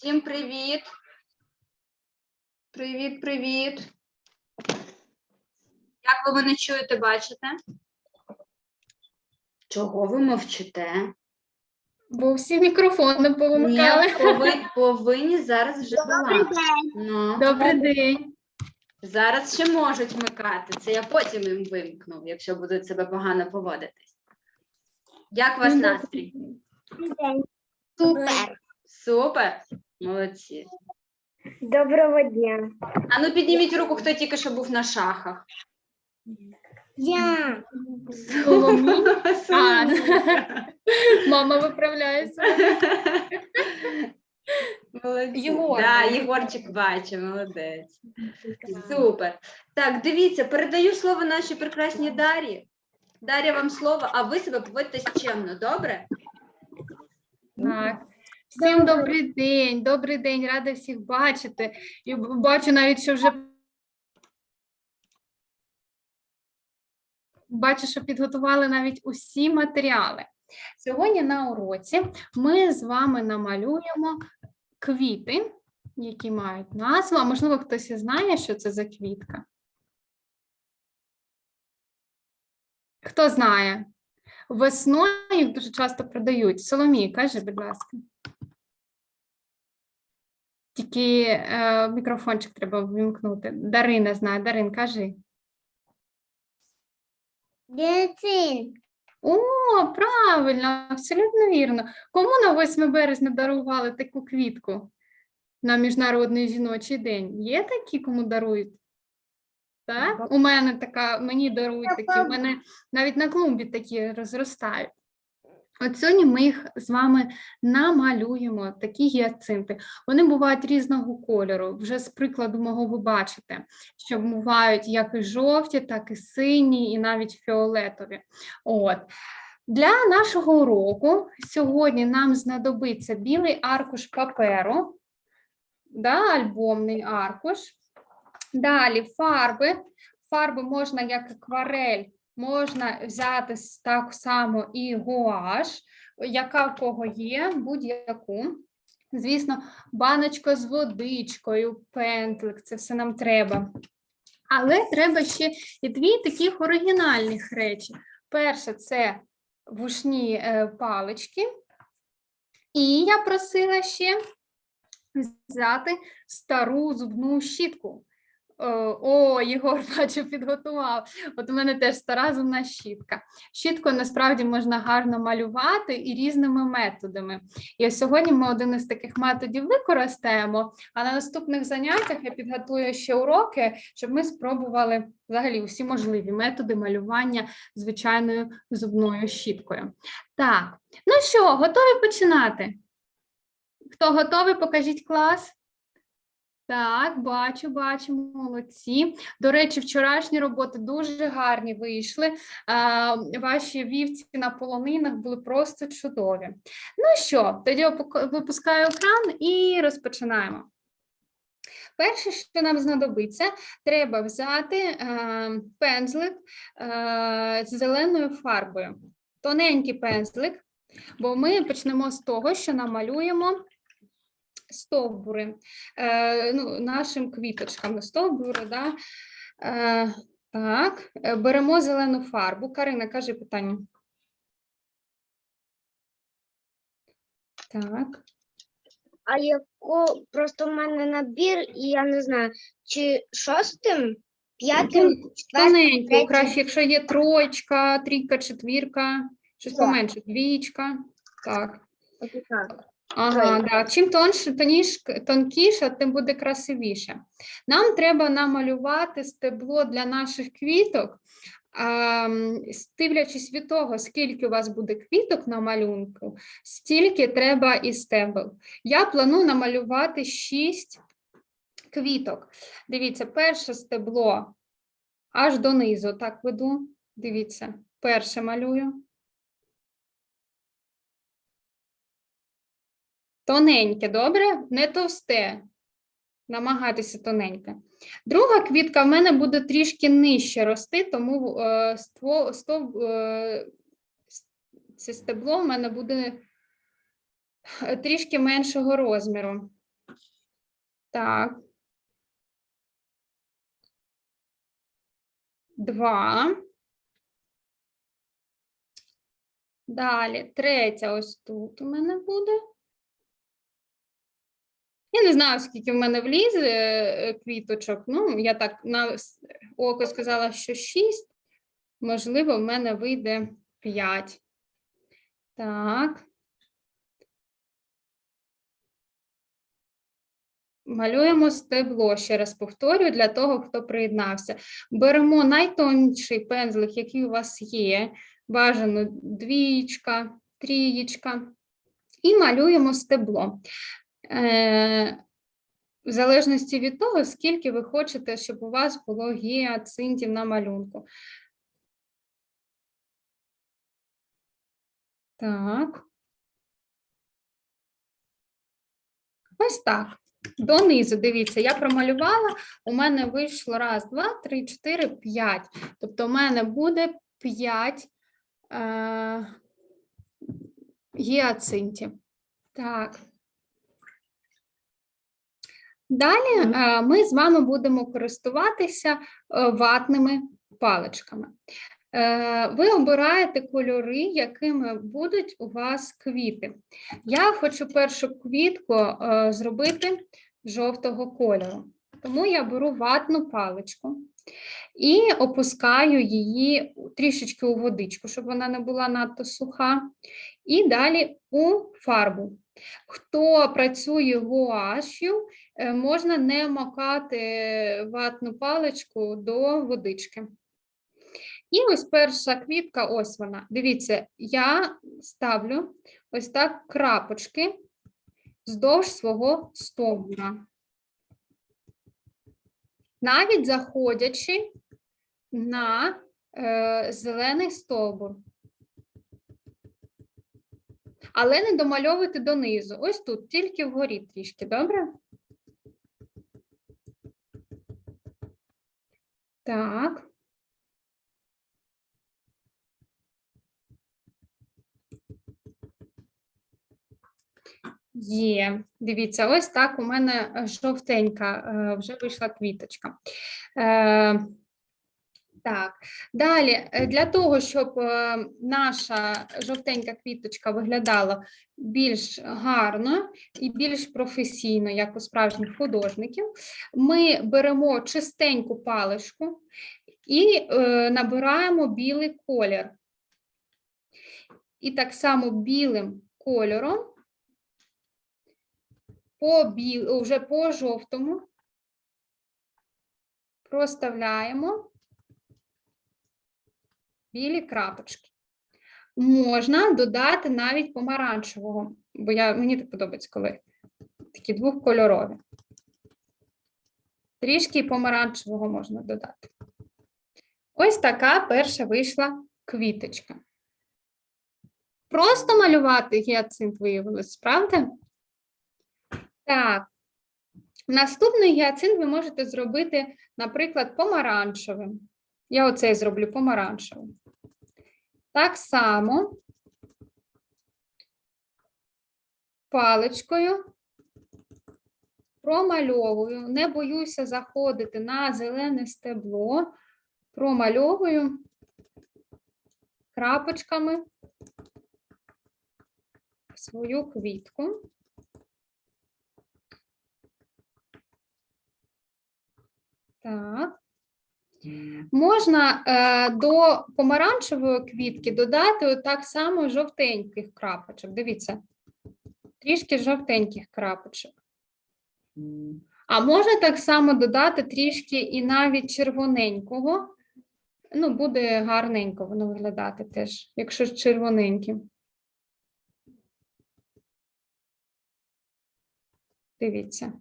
Всім привіт. Привіт, привіт. Як ви мене чуєте, бачите? Чого ви мовчите? Бо всі мікрофони повимикали. Ні, повинні, повинні зараз вже була. Ну, Добрий день. зараз ще можуть вмикати. Це я потім їм вимкну, якщо будуть себе погано поводитись. Як у вас Ну, настрій? Супер. Супер? Молодці. Доброго дня. А ну підніміть руку, хто тільки що був на шахах. Я. А, Мама виправляється. Молодці. Єгор. Да, Єгорчик бачить, молодець. Супер. Так, дивіться, передаю слово нашій прекрасній Дар'ї. Дар'я вам слово, а ви себе поводьтесь чемно, добре? Так. Всім добрий день, добрий день, рада всіх бачити. І бачу навіть, що вже бачу, що підготували навіть усі матеріали. Сьогодні на уроці ми з вами намалюємо квіти, які мають назву. А можливо, хтось і знає, що це за квітка. Хто знає? Весною їх дуже часто продають. Соломій, кажи, будь ласка. Тільки е, мікрофончик треба ввімкнути. Дарина знає. Дарин, кажи. Децин. О, правильно, абсолютно вірно. Кому на 8 березня дарували таку квітку на Міжнародний жіночий день? Є такі, кому дарують? Так? У мене така, мені дарують такі, у мене навіть на клумбі такі розростають. От сьогодні ми їх з вами намалюємо, такі гіацинти. Вони бувають різного кольору. Вже з прикладу мого ви бачите, що бувають як і жовті, так і сині, і навіть фіолетові. От. Для нашого уроку сьогодні нам знадобиться білий аркуш паперу, да, альбомний аркуш. Далі фарби. Фарби можна як акварель, можна взяти так само і гуаш, яка в кого є, будь-яку. Звісно, баночка з водичкою, пентлик, це все нам треба. Але треба ще і дві таких оригінальних речі. Перше це вушні е, палички. І я просила ще взяти стару зубну щітку. О, О, Єгор, бачу, підготував. От у мене теж стара зубна щітка. Щіткою насправді можна гарно малювати і різними методами. І сьогодні ми один із таких методів використаємо, а на наступних заняттях я підготую ще уроки, щоб ми спробували взагалі усі можливі методи малювання звичайною зубною щіткою. Так, ну що, готові починати? Хто готовий, покажіть клас. Так, бачу, бачу, молодці. До речі, вчорашні роботи дуже гарні вийшли. А, ваші вівці на полонинах були просто чудові. Ну що, тоді випускаю екран і розпочинаємо. Перше, що нам знадобиться, треба взяти е, пензлик е, з зеленою фарбою. Тоненький пензлик, бо ми почнемо з того, що намалюємо стовбури е, ну, нашим квіточкам. Стовбури, да? е, так, е, беремо зелену фарбу. Карина, кажи питання. Так. А яку просто в мене набір, і я не знаю, чи шостим, п'ятим, четвертим, Тоненько, третім. краще, якщо є троєчка, трійка, четвірка, щось Так. поменше, двічка. Так. отак. Ага, да. Чим тонше, тоніш, тонкіше, тим буде красивіше. Нам треба намалювати стебло для наших квіток, а, дивлячись від того, скільки у вас буде квіток на малюнку, стільки треба і стебел. Я планую намалювати 6 квіток. Дивіться, перше стебло аж донизу, так веду. Дивіться, перше малюю. Тоненьке, добре? Не товсте. Намагайтеся тоненьке. Друга квітка в мене буде трішки нижче рости, тому е, ство, стов, е, це стебло в мене буде е, трішки меншого розміру. Так. Два. Далі, третя ось тут у мене буде. Я не знаю, скільки в мене влізе е, квіточок. Ну, я так на око сказала, що шість. Можливо, в мене вийде п'ять. Так. Малюємо стебло, ще раз повторюю, для того, хто приєднався. Беремо найтонший пензлик, який у вас є, бажано двієчка, трієчка, і малюємо стебло. Е, в залежності від того, скільки ви хочете, щоб у вас було гіацинтів на малюнку. Так. Ось так. Донизу, дивіться, я промалювала, у мене вийшло раз, два, три, чотири, п'ять. Тобто, у мене буде п'ять е, гіацинтів. Так. Далі е, ми з вами будемо користуватися е, ватними паличками. Е, Ви обираєте кольори, якими будуть у вас квіти. Я хочу першу квітку зробити жовтого кольору. Тому я беру ватну паличку і опускаю її трішечки у водичку, щоб вона не була надто суха. І далі у фарбу. Хто працює гуашю, можна не макати ватну паличку до водички. І ось перша квітка, ось вона. Дивіться, я ставлю ось так крапочки вздовж свого стовбура. Навіть заходячи на е, зелений стовбур. Але не домальовуйте донизу. Ось тут, тільки вгорі трішки, добре? Так. Є, дивіться, ось так у мене е, жовтенька е, вже вийшла квіточка. Так, далі, е, для того, щоб е, наша жовтенька квіточка виглядала більш гарно і більш професійно, як у справжніх художників, ми беремо чистеньку паличку і е, набираємо білий колір. І так само білим кольором по біл, вже по жовтому проставляємо білі крапочки. Можна додати навіть помаранчевого, бо я, мені так подобається, коли такі двохкольорові. Трішки помаранчевого можна додати. Ось така перша вийшла квіточка. Просто малювати гіацинт виявилось, правда? Так. Наступний гіацинт ви можете зробити, наприклад, помаранчевим. Я оцей зроблю помаранчевим. Так само паличкою промальовую, не боюся заходити на зелене стебло, промальовую крапочками свою квітку. Так. Можна е, до помаранчевої квітки додати так само жовтеньких крапочок. Дивіться, трішки жовтеньких крапочок. А можна так само додати трішки і навіть червоненького. Ну, буде гарненько воно виглядати теж, якщо з червоненьким. Дивіться.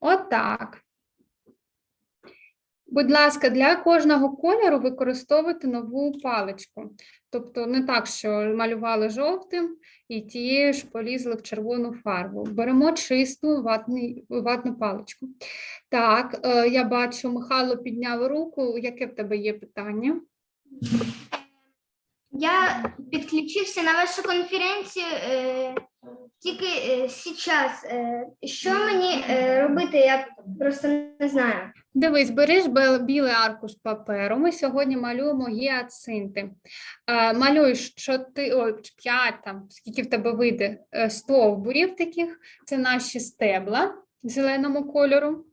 Отак. Будь ласка, для кожного кольору використовуйте нову паличку. Тобто не так, що малювали жовтим і тією ж полізли в червону фарбу. Беремо чисту ватний, ватну паличку. Так, е, я бачу, Михайло підняв руку. Яке в тебе є питання? Я підключився на вашу конференцію е, Тільки е, зараз, е, що мені е, робити, я просто не знаю. Дивись, береш білий аркуш паперу. Ми сьогодні малюємо гіацинти. Е, малюєш чотири, п'ять там, скільки в тебе вийде е, стовбурів таких. Це наші стебла зеленому кольору.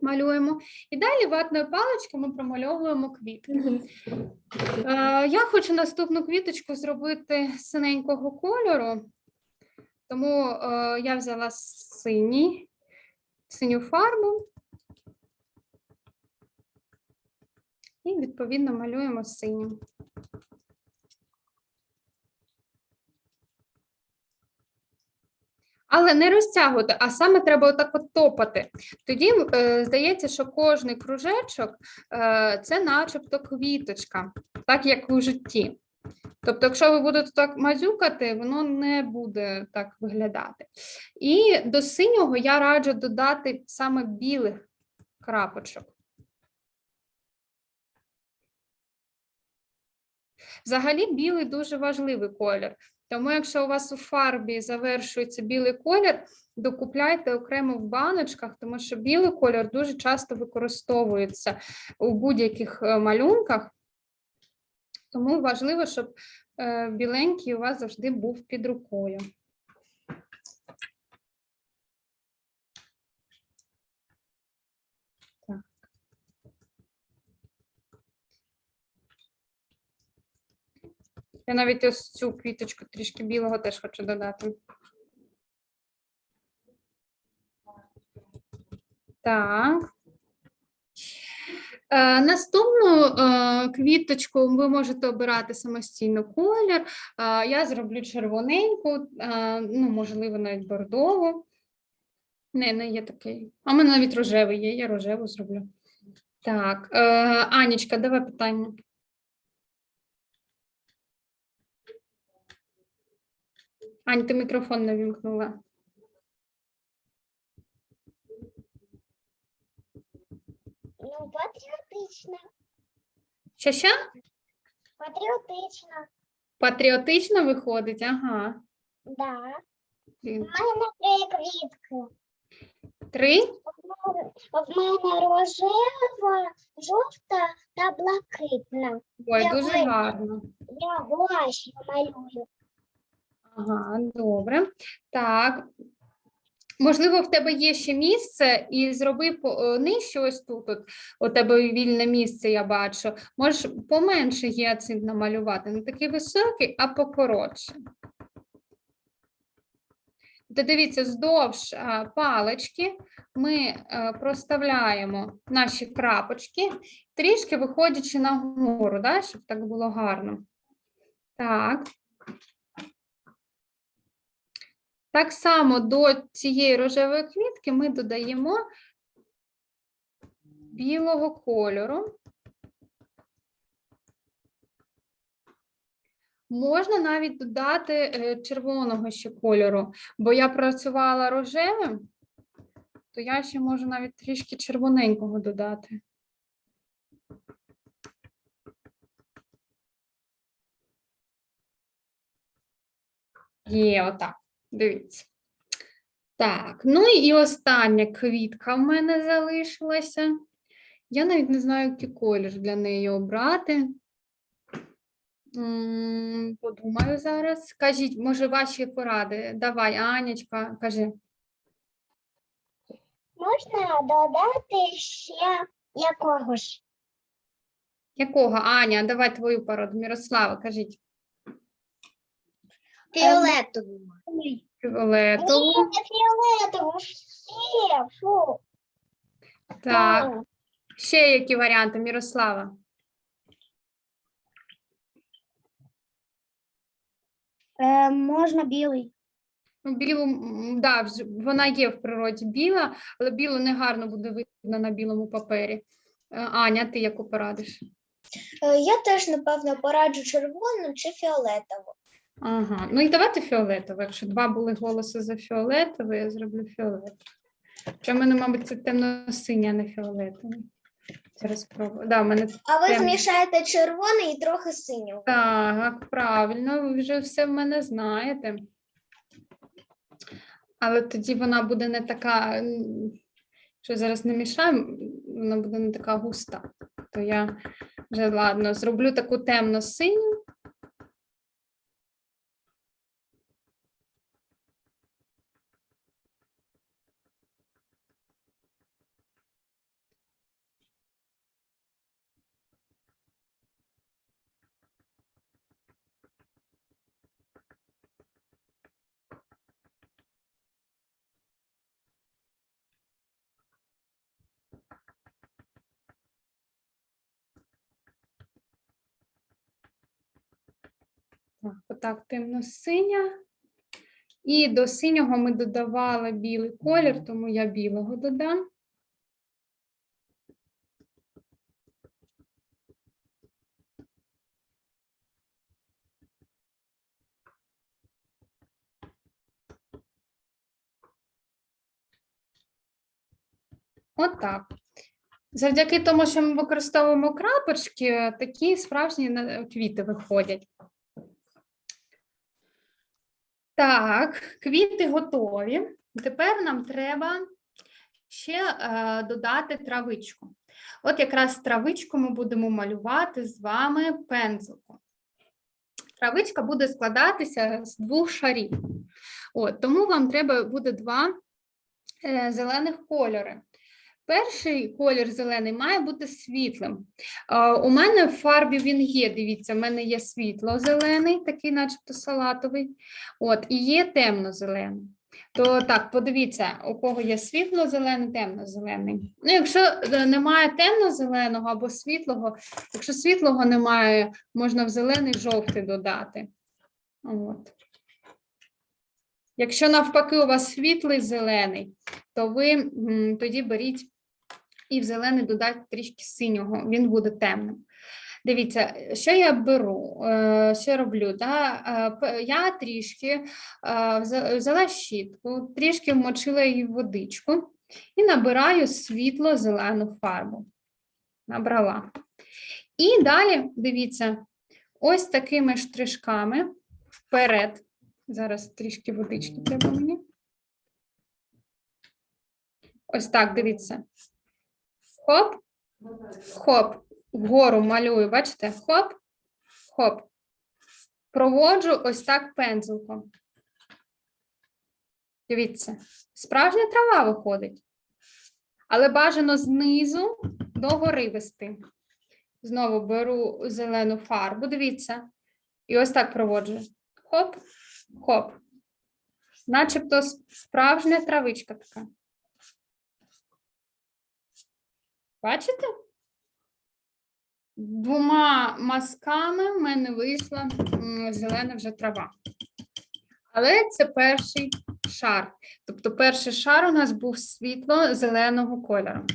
Малюємо. І далі ватною паличкою ми промальовуємо квітки. Е, Я хочу наступну квіточку зробити синенького кольору, тому я взяла синій, синю фарбу. І відповідно малюємо синім. Але не розтягувати, а саме треба отак от топати. Тоді е, здається, що кожний кружечок е, це начебто квіточка, так як у житті. Тобто, якщо ви будете так мазюкати, воно не буде так виглядати. І до синього я раджу додати саме білих крапочок. Взагалі, білий дуже важливий колір. Тому, якщо у вас у фарбі завершується білий колір, докупляйте окремо в баночках, тому що білий колір дуже часто використовується у будь-яких е, малюнках. Тому важливо, щоб е, біленький у вас завжди був під рукою. Я навіть ось цю квіточку трішки білого теж хочу додати. Так. Е, наступну е, квіточку ви можете обирати самостійно колір. Е, я зроблю червоненьку, ну, можливо, навіть бордову. Не, не є такий. А в мене навіть рожевий є, я рожеву зроблю. Так, Анічка, давай питання. Ань, ти мікрофон не вімкнула. Ну, патріотично. Що що? Патріотично, Патріотично виходить, ага. да. У мене три квітки. Три? В мене рожева, жовта та блакитна. Ой, Я дуже вибрала. гарно. Я гуашю малюю. Ага, добре. Так. Можливо, в тебе є ще місце, і зроби по- е, нижче ось тут. От, у тебе вільне місце, я бачу. Можеш поменше гіацинт намалювати. Не такий високий, а покоротше. Та дивіться, здовж палички ми е, проставляємо наші крапочки, трішки виходячи нагору, да, щоб так було гарно. Так. Так само до цієї рожевої квітки ми додаємо білого кольору. Можна навіть додати е, червоного ще кольору, бо я працювала рожевим, то я ще можу навіть трішки червоненького додати. Є, отак. Дивіться. Так, ну і остання квітка в мене залишилася. Я навіть не знаю, який колір для неї обрати. Подумаю зараз. Скажіть, може, ваші поради? Давай, Анечка, кажи. Можна додати ще якогось. Якого? Аня, давай твою пораду. Мирослава, кажіть. Фіолетового. Фіолетову. Ні, ще, фу. Так. Ще які варіанти, Мирослава? Е, можна білий. Ну, білу, м, да, вж- вона є в природі біла, але білу не гарно буде видно на білому папері. Е, Аня, ти яку порадиш? Е, Я теж, напевно, пораджу червону чи фіолетову. Ага, ну і давайте фіолетове. Якщо два були голоси за фіолетове, я зроблю фіолетове. Хоча в мене, мабуть, це темно-синя, а не фіолетове. Зараз спробую. Да, в мене А ви Прям. змішаєте червоний і трохи синього. так, правильно, ви вже все в мене знаєте. Але тоді вона буде не така, м, що зараз не мішаємо, вона буде не така густа. То я вже ладно, зроблю таку темно-синю. Так, темно-синя. І до синього ми додавали білий колір, тому я білого додам. Отак. Завдяки тому, що ми використовуємо крапочки, такі справжні квіти виходять. Так, квіти готові. Тепер нам треба ще е, додати травичку. От якраз травичку ми будемо малювати з вами пензликом. Травичка буде складатися з двох шарів. От, тому вам треба буде два е, зелених кольори. Перший колір зелений має бути світлим. У мене в фарбі він є. Дивіться, в мене є світло-зелений, такий, начебто салатовий. От, і є темно-зелений. То так, подивіться, у кого є світло-зелений, темно-зелений. Ну, якщо е, немає темно-зеленого або світлого, якщо світлого немає, можна в зелений жовтий додати. От. Якщо навпаки у вас світлий зелений, то ви тоді беріть і в зелений додайте трішки синього, він буде темним. Дивіться, що я беру, е, що я роблю? Да? Е, Я трішки е, взяла щітку, трішки вмочила її в водичку і набираю світло-зелену фарбу. Набрала. І далі, дивіться, ось такими штришками вперед. Зараз трішки водички треба мені. Ось так, дивіться. Хоп, хоп, вгору малюю, бачите? Хоп, хоп. Проводжу ось так пензликом. Дивіться, справжня трава виходить. Але бажано знизу до гори вести. Знову беру зелену фарбу, дивіться. І ось так проводжу. Хоп, хоп. Начебто справжня травичка така. Бачите? Двома мазками в мене вийшла зелена вже трава. Але це перший шар. Тобто перший шар у нас був світло-зеленого кольору.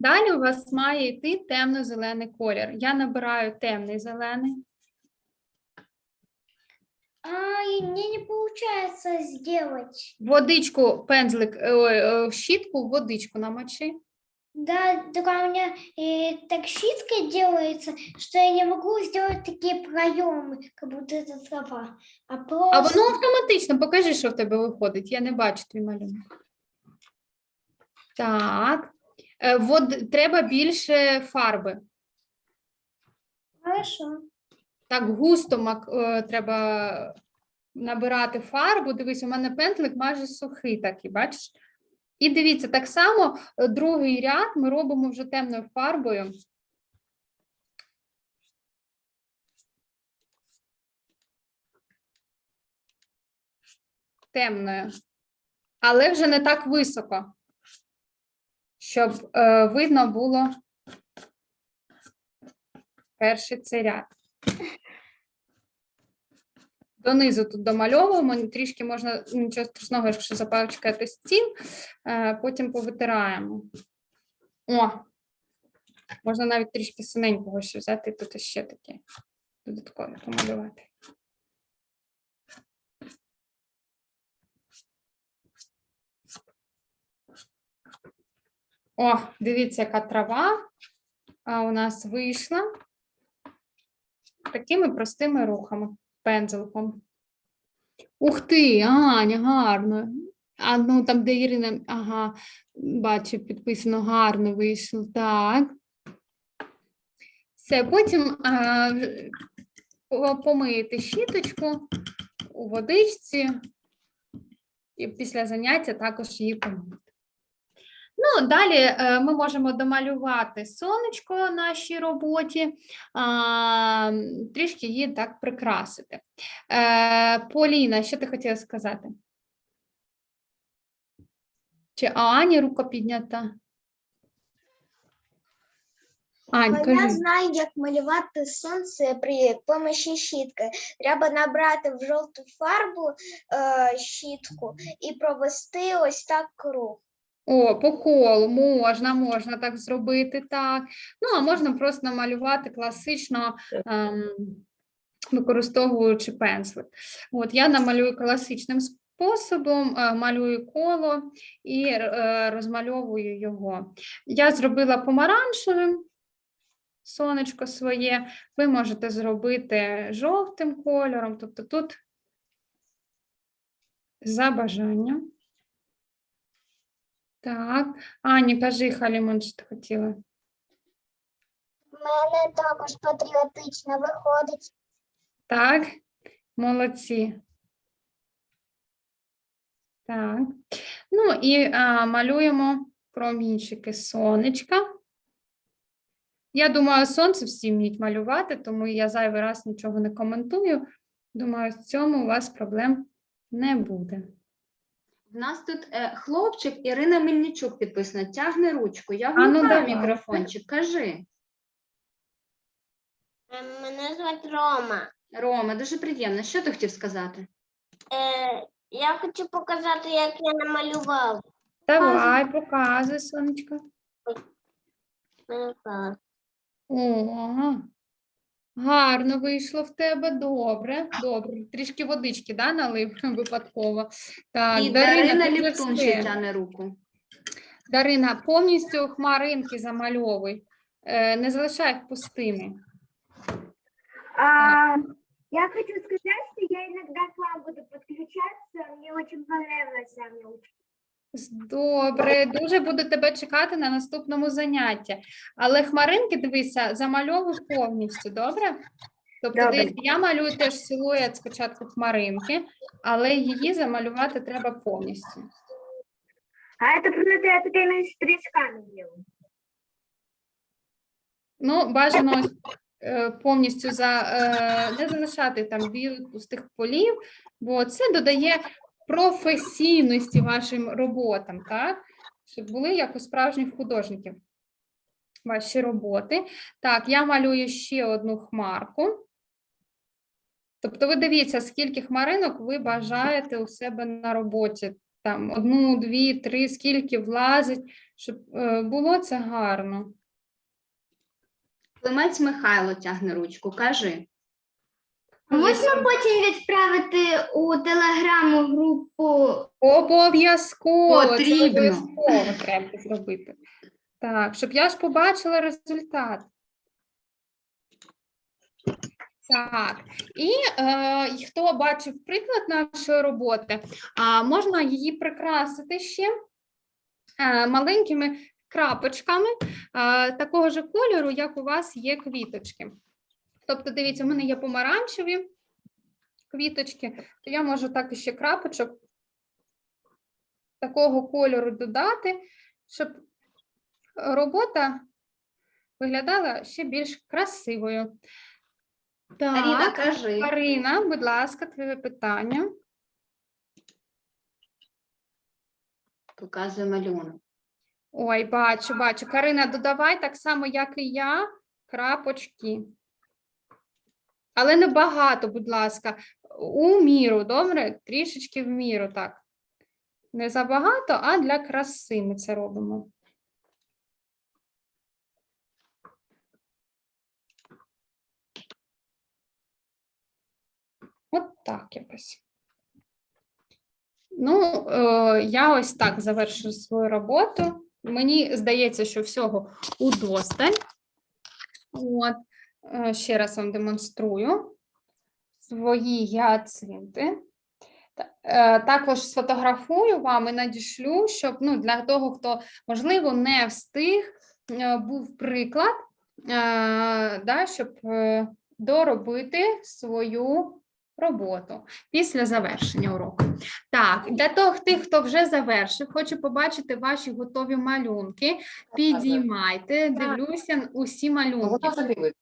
Далі у вас має йти темно-зелений колір. Я набираю темний зелений. А, и мне не получается сделать. Водичку, пензлик, е, ой, е, щітку, в водичку намочи. Да, только у меня э, так щиткой делается, что я не могу сделать такие проемы, как будто это трава. А просто... А воно автоматично, покажи, що в тебе виходить. Я не бачу твій малюнок. Так. Е, Вод... Треба більше фарби. Хорошо. Так густо мак... е, треба набирати фарбу. Дивись, у мене пентлик майже сухий такий, бачиш? І дивіться, так само е, другий ряд ми робимо вже темною фарбою. Темною. Але вже не так високо, щоб е, видно було перший цей ряд. Донизу тут домальовуємо, трішки можна, нічого страшного, якщо запачкати стіл, е, потім повитираємо. О, можна навіть трішки синенького ще взяти, тут ще таке додаткове помалювати. О, дивіться, яка трава у нас вийшла такими простими рухами, пензликом. Ух ти, Аня, гарно. А ну там, де Ірина, ага, бачу, підписано гарно вийшло. Так. Все, потім а, помиєте щіточку у водичці, і після заняття також її помити. Ну, далі е, ми можемо домалювати сонечко нашій роботі, трішки її так прикрасити. Е, Поліна, що ти хотіла сказати? Чи Ані рука піднята? Ань, Я кажи. знаю, як малювати сонце при помощі щітки. Треба набрати в жовту фарбу е, щітку і провести ось так круг. О, по колу можна, можна так зробити, так. Ну, а можна просто намалювати класично, ем, використовуючи пензлик. От я намалюю класичним способом, е, малюю коло і е, розмальовую його. Я зробила помаранчевим сонечко своє. Ви можете зробити жовтим кольором, тобто тут за бажанням. Так, Ані, кажи, Халімон, що ти хотіла? У мене також патріотично виходить. Так, молодці. Так. Ну і а, малюємо промінчики сонечка. Я думаю, сонце всі вміють малювати, тому я зайвий раз нічого не коментую. Думаю, в цьому у вас проблем не буде. В нас тут е, хлопчик Ірина Мельничук підписана. Тягне ручку. Я А ну, вмикаю давай. мікрофончик. Кажи. Мене звати Рома. Рома, дуже приємно. Що ти хотів сказати? Е, я хочу показати, як я намалював. Давай, показуй, сонечко. Мене. О, гарно вийшло в тебе. Добре, добре. Трішки водички, да, налив випадково. Так, І Дарина Ліптун ще тягне руку. Дарина, повністю хмаринки замальовуй. Е, не залишай їх пустими. А, я хочу сказать, что я иногда к вам буду подключаться. Мне очень понравилось с вами учиться. Добре, дуже буду тебе чекати на наступному занятті. Але хмаринки, дивися, замальовуй повністю, добре? Тобто, Добре. дивись, я малюю теж силует спочатку хмаринки, але її замалювати треба повністю. А это просто я такими штришками делаю. Ну, бажано ось, е, повністю за, е, не залишати там білих пустих полів, бо це додає професійності вашим роботам, так? Щоб були як у справжніх художників ваші роботи. Так, я малюю ще одну хмарку. Тобто, ви дивіться, скільки хмаринок ви бажаєте у себе на роботі. Там одну, дві, три, скільки влазить, щоб е, було це гарно. Климець Михайло тягне ручку. Кажи. Можна потім відправити у телеграму групу Обов'язково, це Потрібно. обов'язково треба зробити. Так, щоб я ж побачила результат. Так, і е, хто бачив приклад нашої роботи, а, можна її прикрасити ще е, маленькими крапочками е, такого ж кольору, як у вас є квіточки. Тобто, дивіться, у мене є помаранчеві квіточки, то я можу так ще крапочок такого кольору додати, щоб робота виглядала ще більш красивою. Аріна, Так, кажи. Карина, будь ласка, твоє питання. Показує малюнок. Ой, бачу, бачу. Карина, додавай так само, як і я, крапочки. Але не багато, будь ласка, у міру, добре? Трішечки в міру, так. Не забагато, а для краси ми це робимо. От так якось. Ну, е, я ось так завершую свою роботу. Мені здається, що всього удосталь. От, ще раз вам демонструю свої гіацинти. Е, Також сфотографую вам і надішлю, щоб ну, для того, хто можливо не встиг, е, був приклад, е, да, щоб е, доробити свою роботу після завершення уроку. Так, для того, тих, хто вже завершив, хочу побачити ваші готові малюнки. Підіймайте, дивлюся усі малюнки.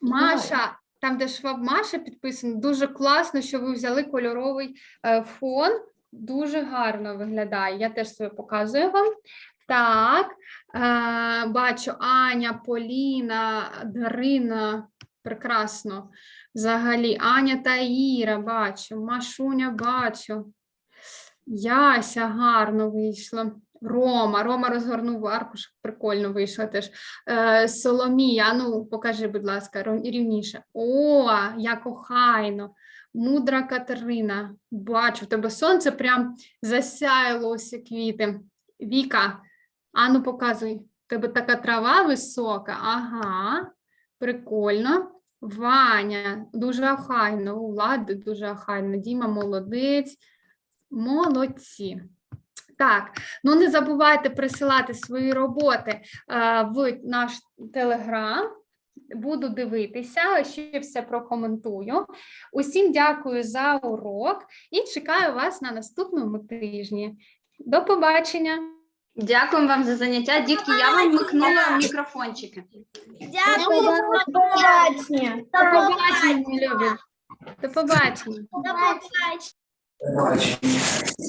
Маша, там, де шваб Маша підписано, дуже класно, що ви взяли кольоровий е, фон. Дуже гарно виглядає. Я теж своє показую вам. Так, е, бачу Аня, Поліна, Дарина. Прекрасно. Взагалі, Аня та Іра бачу, Машуня бачу. Яся гарно вийшла. Рома, Рома розгорнув аркуш, прикольно вийшло теж. Е, Соломія, ну покажи, будь ласка, рівніше. О, як охайно. Мудра Катерина. Бачу, в тебе сонце прям засяяло усі квіти. Віка, ану показуй. В тебе така трава висока. Ага, прикольно. Ваня, дуже охайно. У Влади дуже охайно. Діма молодець. Молодці. Так, ну не забувайте присилати свої роботи е, в наш телеграм. Буду дивитися, ще все прокоментую. Усім дякую за урок і чекаю вас на наступному тижні. До побачення! Дякуємо вам за заняття. Дітки, я вам вмикнула мікрофончики. Дякую. До побачення, мої любі! До побачення! До побачення. Бачення.